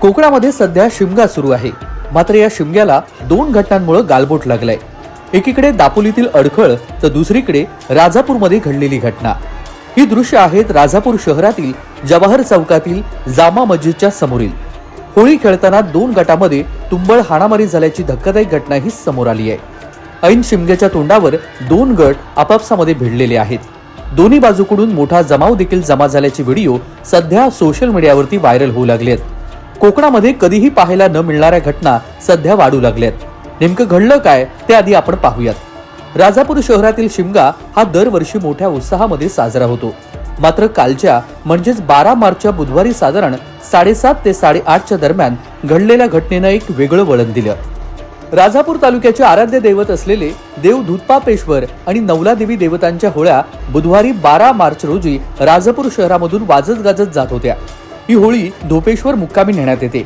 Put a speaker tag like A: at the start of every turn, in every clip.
A: कोकणामध्ये सध्या शिमगा सुरू आहे. मात्र या शिमग्याला दोन घटनांमुळे गालबोट लागलाय. एकीकडे दापोलीतील अडखळ तर दुसरीकडे राजापूरमध्ये घडलेली घटना. ही दृश्य आहेत राजापूर शहरातील जवाहर चौकातील जामा मस्जिदच्या समोरील. होळी खेळताना दोन गटामध्ये तुंबळ हाणामारी झाल्याची धक्कादायक घटना ही समोर आली आहे. ऐन शिमग्याच्या तोंडावर दोन गट आपापसामध्ये भिडलेले आहेत. दोन्ही बाजूकडून मोठा जमाव देखील जमा झाल्याचे व्हिडिओ सध्या सोशल मीडियावरती व्हायरल होऊ लागले आहेत कोकणामध्ये कधीही पाहायला न मिळणाऱ्या घटना सध्या वाढू लागल्यात. नेमकं घडलं काय ते आधी आपण पाहूयात. राजापूर शहरातील शिमगा हा दरवर्षी मोठ्या उत्साहामध्ये साजरा होतो. मात्र कालच्या म्हणजेच बारा मार्चच्या बुधवारी साधारण साडेसात ते साडेआठच्या दरम्यान घडलेल्या घटनेनं एक वेगळं वळण दिलं. राजापूर तालुक्याचे आराध्य दैवत असलेले देव धुतपापेश्वर आणि नवलादेवी देवतांच्या होळ्या बुधवारी बारा मार्च रोजी राजापूर शहरामधून वाजत गाजत जात होत्या. ही होळी धोपेश्वर मुक्कामी नेण्यात येते.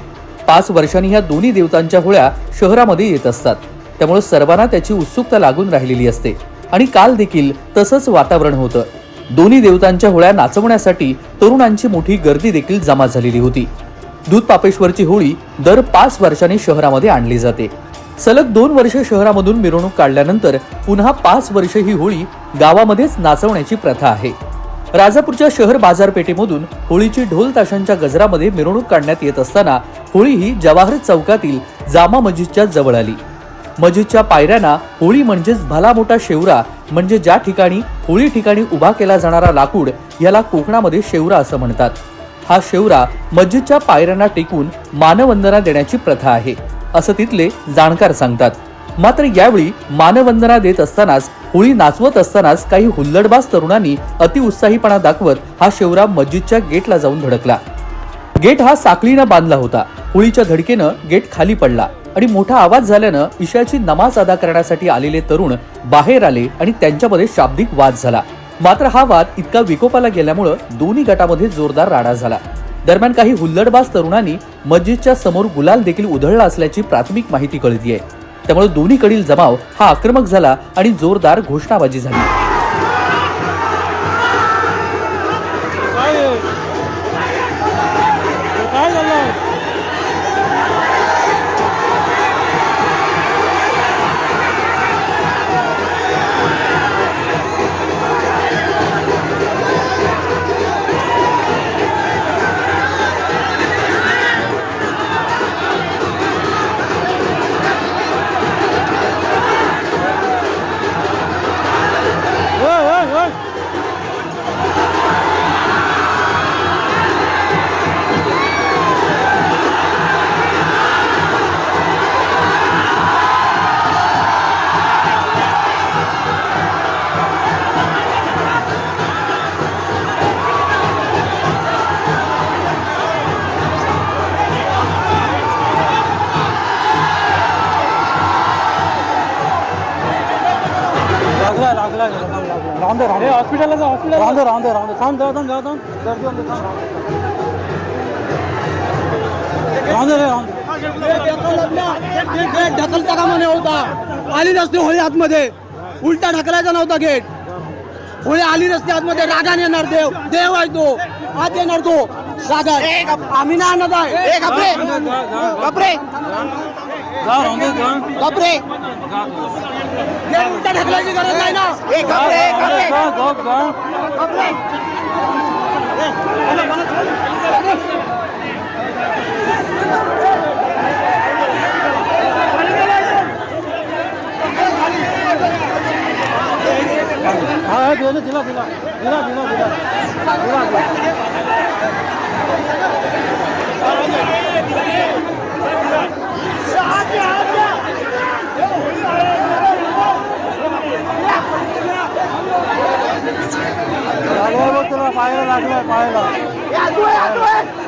A: पाच वर्षांनी ह्या दोन्ही देवतांच्या होळ्या शहरामध्ये येत असतात. त्यामुळे सर्वांना त्याची उत्सुकता लागून राहिलेली असते. आणि काल देखील तसंच वातावरण होतं. दोन्ही देवतांच्या होळ्या नाचवण्यासाठी तरुणांची मोठी गर्दी देखील जमा झालेली होती. दूध पापेश्वरची होळी दर पाच वर्षांनी शहरामध्ये आणली जाते. सलग दोन वर्ष शहरामधून मिरवणूक काढल्यानंतर पुन्हा पाच वर्ष ही होळी गावामध्येच नाचवण्याची प्रथा आहे. राजापूरच्या शहर बाजारपेठेमधून होळीची ढोल ताशांच्या गजरामध्ये मिरवणूक काढण्यात येत असताना होळी ही जवाहर चौकातील जामा मस्जिदच्या जवळ आली. मस्जिदच्या पायऱ्यांना होळी म्हणजेच भला मोठा शेवरा म्हणजे ज्या ठिकाणी होळी ठिकाणी उभा केला जाणारा लाकूड याला कोकणामध्ये शेवरा असं म्हणतात. हा शेवरा मस्जिदच्या पायऱ्यांना टेकून मानवंदना देण्याची प्रथा आहे असं तिथले जाणकार सांगतात. मात्र यावेळी मानवंदना देत असतानाच होळी नाचवत असतानाच काही हुल्लडबाज तरुणांनी अतिउत्साहीपणा दाखवत हा शेवरा मस्जिदच्या गेटला जाऊन धडकला. गेट हा साखळीनं बांधला होता. होळीच्या धडकेनं गेट खाली पडला आणि मोठा आवाज झाल्यानं ईशाची नमाज अदा करण्यासाठी आलेले तरुण बाहेर आले आणि त्यांच्यामध्ये शाब्दिक वाद झाला. मात्र हा वाद इतका विकोपाला गेल्यामुळं दोन्ही गटामध्ये जोरदार राडा झाला. दरम्यान काही हुल्लडबाज तरुणांनी मस्जिदच्या समोर गुलाल देखील उधळला असल्याची प्राथमिक माहिती कळतीये. त्यामुळे दोन्हीकडील जमाव हा आक्रमक झाला आणि जोरदार घोषणाबाजी झाली.
B: राहून दे राहून हॉस्पिटलला जा हॉस्पिटल राहून दे राहून दे राहून दे. थांब जाऊ थांब जाऊ थांब. गर्दी होऊन दे, थांब राहून दे. रे, राहून दे
C: गेट ढकलता का म्हणे होता. आली नसते होळी आतमध्ये. उलटा ढकलायचा नव्हता गेट. होळी आली नसते आतमध्ये. रागाने येणार देव. देव आहे तो. आत येणार तो. रागा आम्ही ना आणत आहे.
B: जा राहून दे जा.
C: कपडे गेट उलटा ढकलायची गरज नाही ना
B: जा, जा, जा. हा दिला दिला दिला दिला दिला दिला दिला 了，发现了，发现了，了！呀，对呀、对。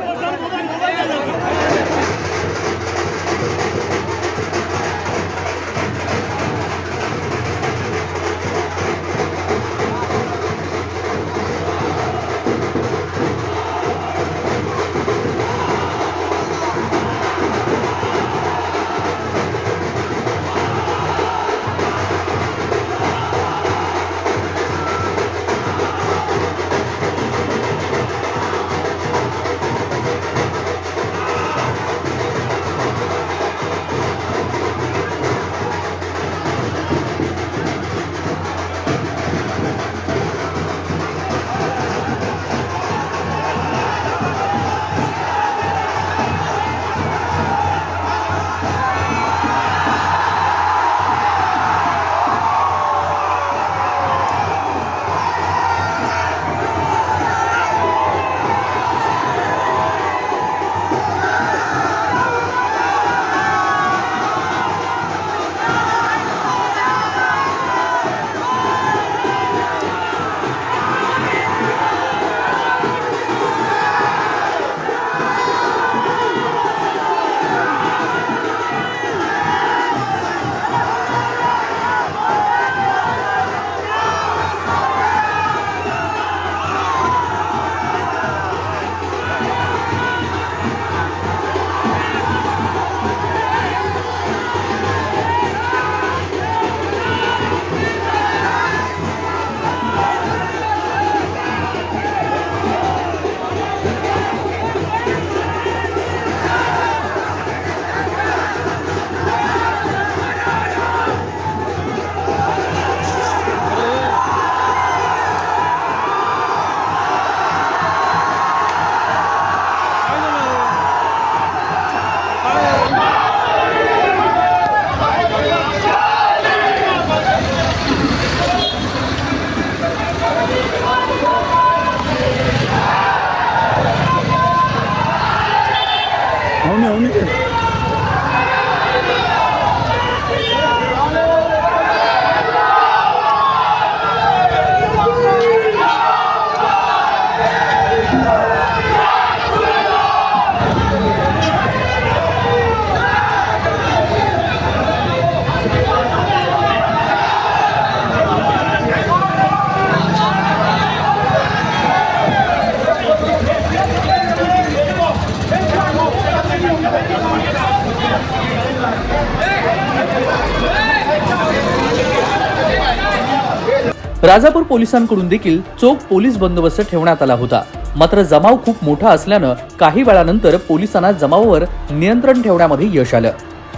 A: राजापूर पोलिसांकडून देखील चोख पोलीस बंदोबस्त ठेवण्यात आला होता. मात्र जमाव खूप मोठा असल्यानं काही वेळानंतर पोलिसांना जमावावर नियंत्रण ठेवण्यामध्ये यश आलं.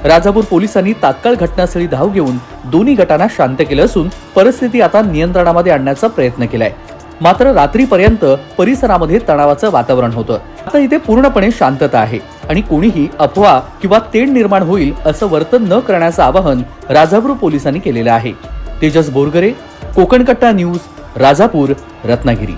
A: राजापूर पोलिसांनी तात्काळ घटनास्थळी धाव घेऊन दोन्ही गटांना शांत केलं असून परिस्थिती आता नियंत्रणामध्ये आणण्याचा प्रयत्न केलाय. मात्र रात्रीपर्यंत परिसरामध्ये तणावाचं वातावरण होतं. आता इथे पूर्णपणे शांतता आहे आणि कोणीही अफवा किंवा तेढ निर्माण होईल असं वर्तन न करण्याचं आवाहन राजापूर पोलिसांनी केलेलं आहे. तेजस बोरगरे कोकणकट्टा न्यूज राजापूर रत्नागिरी.